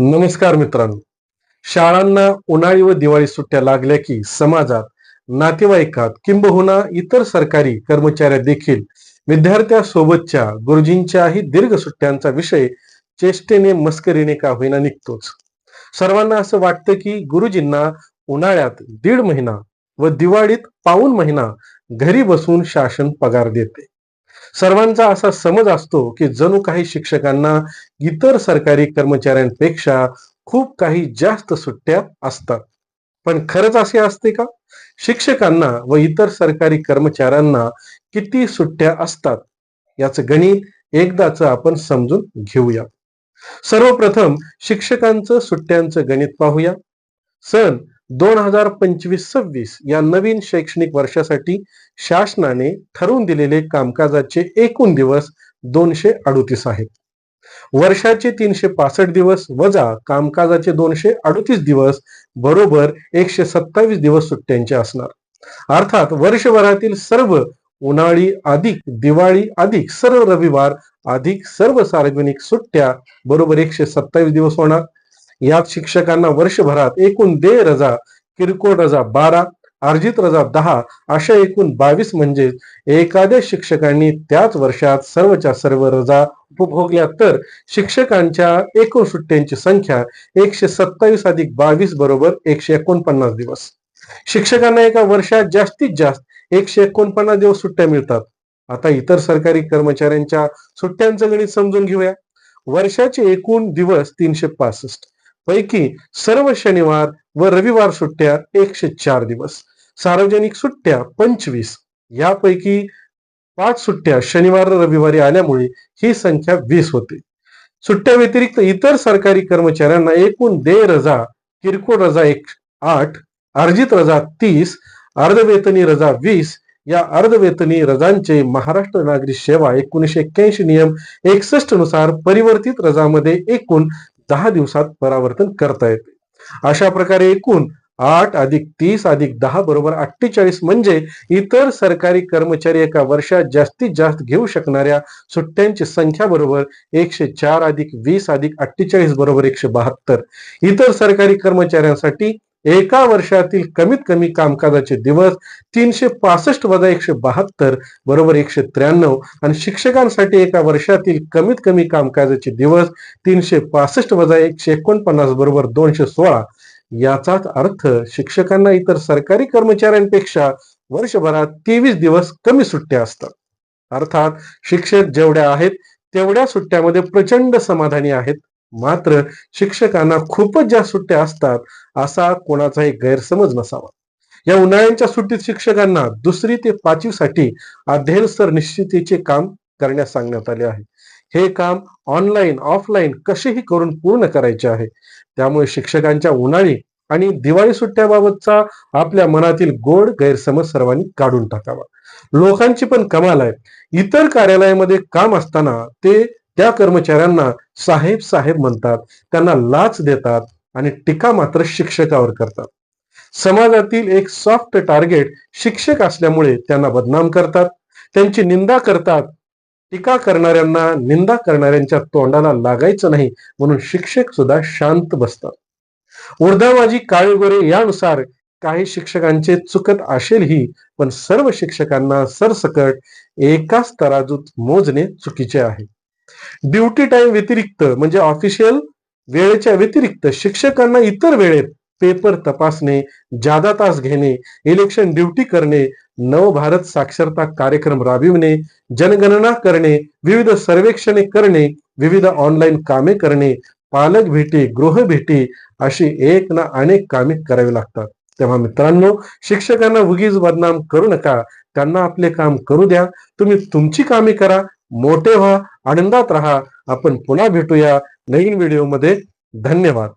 नमस्कार मित्रांनो. शाळांना उन्हाळी व दिवाळी सुट्ट्या लागल्या की समाजात नातेवाईकात किंबहुना इतर सरकारी कर्मचाऱ्या देखील विद्यार्थ्यासोबतच्या गुरुजींच्याही दीर्घ सुट्ट्यांचा विषय चेष्टेने मस्करीने का होईना निघतोच. सर्वांना असं वाटतं की गुरुजींना उन्हाळ्यात दीड महिना व दिवाळीत पाऊन महिना घरी बसून शासन पगार देते. सर्वांचा असा समज असतो की जणू काही शिक्षकांना इतर सरकारी कर्मचाऱ्यांपेक्षा खूप काही जास्त सुट्ट्या असतात. पण खरंच असे असते का? शिक्षकांना व इतर सरकारी कर्मचाऱ्यांना किती सुट्ट्या असतात? याचं गणित एकदाच आपण समजून घेऊया. सर्वप्रथम शिक्षकांचं सुट्ट्यांचं गणित पाहूया. सण दोन हजार पंचवीस सव्वीस या नवीन शैक्षणिक वर्षासाठी शासनाने ठरवून दिलेले कामकाजाचे एकूण दिवस दोनशे अडुतीस आहेत. वर्षाचे तीनशे पासष्ट दिवस वजा कामकाजाचे दोनशे अडुतीस दिवस बरोबर एकशे सत्तावीस दिवस सुट्ट्यांचे असणार. अर्थात वर्षभरातील सर्व उन्हाळी अधिक दिवाळी अधिक सर्व रविवार अधिक सर्व सार्वजनिक सुट्ट्या बरोबर एकशे सत्तावीस दिवस होणार. यात शिक्षकांना वर्षभरात एकूण देय रजा किरकोळ रजा बारा अर्जित रजा दहा अशा एकूण बावीस म्हणजे एखाद्या शिक्षकांनी त्याच वर्षात सर्वच्या सर्व रजा उपभोगल्या. तर शिक्षकांच्या एकूण सुट्ट्यांची संख्या एकशे सत्तावीस अधिक बावीस बरोबर एकशे एकोणपन्नास दिवस. शिक्षकांना एका वर्षात जास्तीत जास्त एकशे एकोणपन्नास दिवस सुट्ट्या मिळतात. आता इतर सरकारी कर्मचाऱ्यांच्या सुट्ट्यांचं गणित समजून घेऊया. वर्षाचे एकूण दिवस तीनशे पासष्ट. पैकी सर्व शनिवार व रविवार सुट्ट्या एकशे चार दिवस. सार्वजनिक सुट्ट्या पंचवीस. यापैकी पाच सुट्ट्या शनिवार रविवारी आल्यामुळे ही संख्या वीस होते. सुट्ट्या व्यतिरिक्त इतर सरकारी कर्मचाऱ्यांना एकूण देय रजा किरकोळ रजा एक आठ अर्जित रजा तीस अर्धवेतनी रजा वीस या अर्धवेतनी रजांचे महाराष्ट्र नागरिक सेवा एकोणीशे एक्क्याऐंशी नियम एकसष्टनुसार परिवर्तित रजामध्ये एकूण दहा दिवसात परावर्तन करता येते. अशा प्रकारे एकूण आठ अधिक तीस अधिक दहा बरोबर अठ्ठेचाळीस म्हणजे इतर सरकारी कर्मचारी एका वर्षात जास्तीत जास्त घेऊ शकणाऱ्या सुट्ट्यांची संख्या बरोबर एकशे चार अधिक वीस अधिक अठ्ठेचाळीस बरोबर एकशे बहात्तर. इतर सरकारी कर्मचाऱ्यांसाठी एका वर्षातील कमीत कमी कामकाजाचे दिवस तीनशे पासष्ट वजा एकशे बहात्तर बरोबर एकशे त्र्याण्णव. आणि शिक्षकांसाठी एका वर्षातील कमीत कमी कामकाजाचे दिवस तीनशे पासष्ट वजा एकशे एकोणपन्नास बरोबर दोनशे सोळा. याचाच अर्थ शिक्षकांना इतर सरकारी कर्मचाऱ्यांपेक्षा वर्षभरात तेवीस दिवस कमी सुट्ट्या असतात. अर्थात शिक्षक जेवढ्या आहेत तेवढ्या सुट्ट्यामध्ये प्रचंड समाधानी आहेत. मात्र शिक्षकांना खूपच जास्त सुट्ट्या असतात असा कोणाचाही गैरसमज नसावा. या उन्हाळ्यांच्या सुट्टीत शिक्षकांना दुसरी ते पाचवी साठी अध्ययन स्तर निश्चितीचे काम करण्यास सांगण्यात आले आहे. हे काम ऑनलाईन ऑफलाईन कसेही करून पूर्ण करायचे आहे. त्यामुळे शिक्षकांच्या उन्हाळी आणि दिवाळी सुट्ट्याबाबतचा आपल्या मनातील गोड गैरसमज सर्वांनी काढून टाकावा. लोकांची पण कमाल आहे. इतर कार्यालयामध्ये काम असताना ते त्या कर्मचाऱ्यांना साहेब साहेब म्हणतात त्यांना लाच देतात आणि टीका मात्र शिक्षकावर करतात. समाजातील एक सॉफ्ट टार्गेट शिक्षक असल्यामुळे त्यांना बदनाम करतात. त्यांची निंदा करतात. टीका करणाऱ्यांना निंदा करणाऱ्यांच्या तोंडाला लागायचं नाही म्हणून शिक्षक सुद्धा शांत बसतात. उर्धामाजी काळेगोरे यानुसार काही शिक्षकांचे चुकत असेलही पण सर्व शिक्षकांना सरसकट एकाच तराजूत मोजणे चुकीचे आहे. ड्युटी टाइम व्यतिरिक्त म्हणजे ऑफिशियल वेळेच्या व्यतिरिक्त शिक्षकांना इतर वेळेत पेपर तपासणे जादा तास घेणे इलेक्शन ड्युटी करणे नवभारत साक्षरता कार्यक्रम राबविणे जनगणना करणे विविध सर्वेक्षणे करणे विविध ऑनलाईन कामे करणे पालक भेटी गृह भेटी अशी एक ना अनेक कामे करावी लागतात. तेव्हा मित्रांनो शिक्षकांना उगीच बदनाम करू नका. त्यांना आपले काम करू द्या. तुम्ही तुमची कामे करा. मोठे व्हा आनंदात राहा. आपण पुन्हा भेटूया नवीन व्हिडिओमध्ये धन्यवाद.